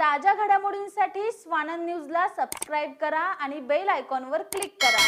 ताज्या घडामोडींसाठी स्वानंद न्यूजला सबस्क्राईब करा आणि बेल आयकॉनवर क्लिक करा.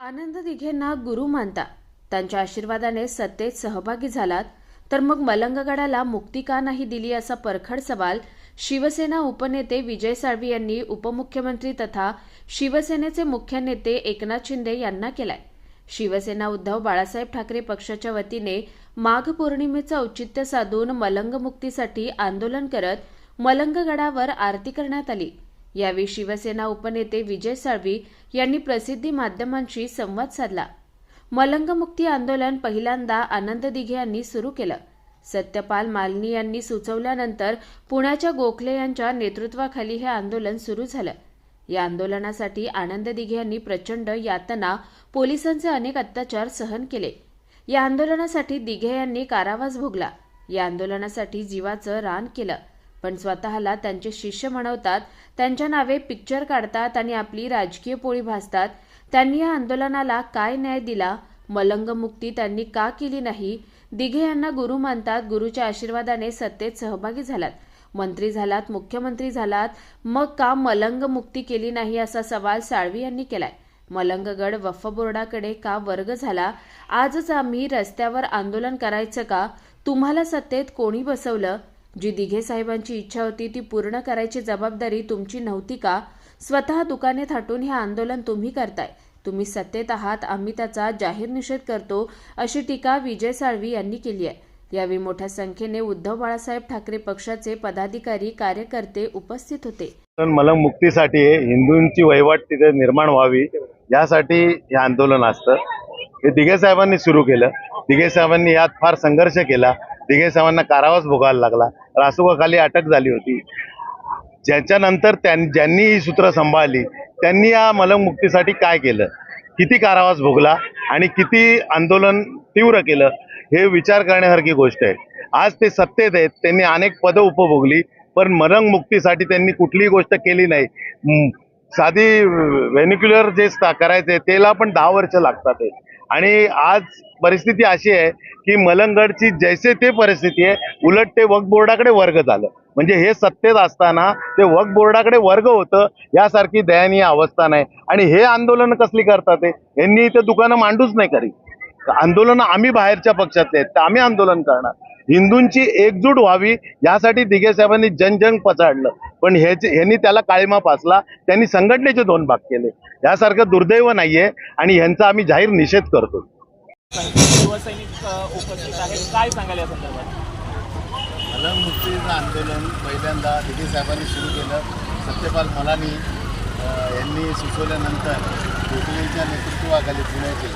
आनंद दिघेंना गुरु मानता. त्यांच्या आशीर्वादाने सत्तेत सहभागी झालात तर मग मलंगगडाला मुक्ती का नाही दिली असा परखड सवाल शिवसेना उपनेते विजय साळवी यांनी उपमुख्यमंत्री तथा शिवसेनेचे मुख्य नेते एकनाथ शिंदे यांना केलाय. शिवसेना उद्धव बाळासाहेब ठाकरे पक्षाच्या वतीने माघ पौर्णिमेचं औचित्य साधून मलंग मुक्तीसाठी आंदोलन करत मलंगगडावर आरती करण्यात आली. यावेळी शिवसेना उपनेते विजय साळवी यांनी प्रसिद्धी माध्यमांशी संवाद साधला. मलंगमुक्ती आंदोलन पहिल्यांदा आनंद दिघे यांनी सुरू केलं. सत्यपाल मालनी यांनी सुचवल्यानंतर पुण्याच्या गोखले यांच्या नेतृत्वाखाली हे आंदोलन सुरू झालं. या आंदोलनासाठी आनंद दिघे यांनी प्रचंड यातना पोलिसांचे अनेक अत्याचार सहन केले. या आंदोलनासाठी दिघे यांनी कारावास भोगला. या आंदोलनासाठी जीवाचं रान केलं. पण स्वतःला त्यांचे शिष्य म्हणवतात त्यांच्या नावे पिक्चर काढतात आणि आपली राजकीय पोळी भासतात त्यांनी या आंदोलनाला काय न्याय दिला? मलंगमुक्ती त्यांनी का केली नाही? दिघे यांना गुरु मानतात गुरुच्या आशीर्वादाने सत्तेत सहभागी झालात. मंत्री झालात मुख्यमंत्री झालात मग का मलंग मुक्ती केली नाही असा सवाल साळवी यांनी केलाय. मलंगगड वफ बोर्डाकडे का वर्ग झाला? आजच आम्ही रस्त्यावर आंदोलन करायचं का? तुम्हाला सत्तेत कोणी बसवलं? जी दिघे साहेबांची इच्छा होती ती पूर्ण करायची जबाबदारी तुमची नव्हती का? स्वतः दुकाने थाटून हे आंदोलन तुम्ही करताय. तुम्ही सत्तेत आहात आम्ही त्याचा जाहीर निषेध करतो अशी टीका विजय साळवी यांनी केली आहे. यावेळी मोठ्या संख्येने उद्धव बाळासाहेब ठाकरे पक्षाचे पदाधिकारी कार्यकर्ते उपस्थित होते. पण मुक्तीसाठी हिंदूंची वहिवाट तिथे निर्माण व्हावी यासाठी हे आंदोलन असतं. हे दिघे साहेबांनी सुरू केलं. दिघे साहेबांनी यात फार संघर्ष केला. दिघे साहेबांना कारावास भोगायला लागला. रासुकाखाली अटक झाली होती. ज्याच्यानंतर त्यां ज्यांनी ही सूत्र सांभाळली त्यांनी या मलमुक्तीसाठी मुक्तीसाठी काय केलं? किती कारावास भोगला आणि किती आंदोलन तीव्र केलं? हे विचार करण्यासारखी गोष्ट आहे. आज ते सत्तेत आहेत त्यांनी अनेक पदं उपभोगली पण मलंग मुक्तीसाठी त्यांनी कुठलीही गोष्ट केली नाही. साधी व्हेन्युक्युलर जे करायचे त्याला पण दहा वर्ष लागतात आणि आज परिस्थिती अशी आहे की मलंगडची जैसे ते परिस्थिती आहे उलट ते वक्फ बोर्डाकडे वर्ग झालं. म्हणजे हे सत्तेत असताना ते वक्फ बोर्डाकडे वर्ग होतं यासारखी दयनीय अवस्था नाही. आणि हे आंदोलन कसली करतात यांनी इथं दुकानं मांडूच नाही करी आंदोलन आम्ही बाहेरच्या पक्षातले आहेत तर आम्ही आंदोलन करणार. हिंदूंची एकजूट व्हावी यासाठी दिघे साहेबांनी जनजन पचाडलं पण ह्याचे ह्यांनी त्याला काळीमा पासला त्यांनी संघटनेचे दोन भाग केले. यासारखं दुर्दैव नाहीये आणि ह्यांचा आम्ही जाहीर निषेध करतो. काय मुक्तीचं आंदोलन पहिल्यांदा दिघे साहेबांनी सुरू केलं. सत्यपाल मलानी यांनी सुचवल्यानंतर कोकणीच्या नेतृत्वाखाली पुण्याचे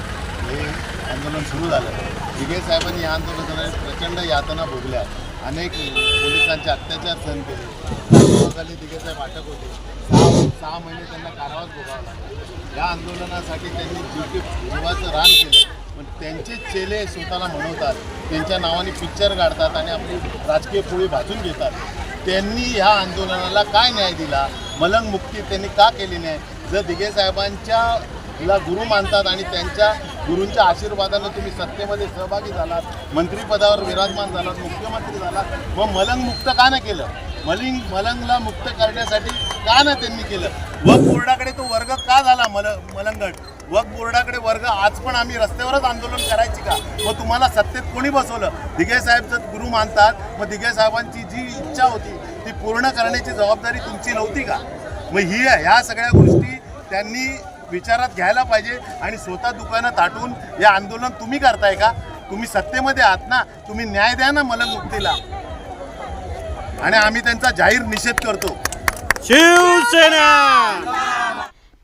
हे आंदोलन सुरू झालं. दिघे साहेबांनी या आंदोलनाला प्रचंड यातना भोगल्या. अनेक पोलिसांचे अत्याचार सहन केले. राष्ट्रवादी दिघे साहेब अटक होते. सहा सहा महिने त्यांना कारावास भोगावा लागला. या आंदोलनासाठी त्यांनी जीव जीवाचं रान केलं पण त्यांचे चेले स्वतःला म्हणवतात त्यांच्या नावाने पिक्चर काढतात आणि आपली राजकीय पोळी भाजून घेतात. त्यांनी ह्या आंदोलनाला काय न्याय दिला? मलंग मुक्ती त्यांनी का केली नाही? जर दिघे साहेबांच्या ला गुरु मानतात आणि त्यांच्या गुरूंच्या आशीर्वादानं तुम्ही सत्तेमध्ये सहभागी झालात मंत्रिपदावर विराजमान झालात मुख्यमंत्री झालात. व मलंग मुक्त का नाही केलं? मलिंग मलंगला मुक्त करण्यासाठी का नाही त्यांनी केलं? वक बोर्डाकडे तो वर्ग का झाला मल मलंगड? वक बोर्डाकडे वर्ग आज पण आम्ही रस्त्यावरच आंदोलन करायची का? मग तुम्हाला सत्तेत कोणी बसवलं? दिघे साहेब जर गुरु मानतात. मग दिघे साहेबांची जी इच्छा होती ती पूर्ण करण्याची जबाबदारी तुमची नव्हती का? मग ही ह्या सगळ्या गोष्टी त्यांनी विचारात घ्यायला पाहिजे आणि स्वतः दुकानं ताटून हे आंदोलन तुम्ही करताय का? तुम्ही सत्तेमध्ये आहात ना तुम्ही न्याय द्या ना मलंग मुक्तीला. आणि आम्ही त्यांचा जाहीर निषेध करतो.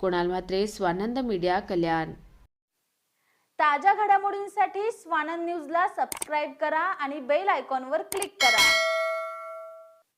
कुणाल म्हात्रे स्वानंद मीडिया कल्याण. ताज्या घडामोडींसाठी स्वानंद न्यूजला सबस्क्राईब करा आणि बेल आयकॉनवर क्लिक करा.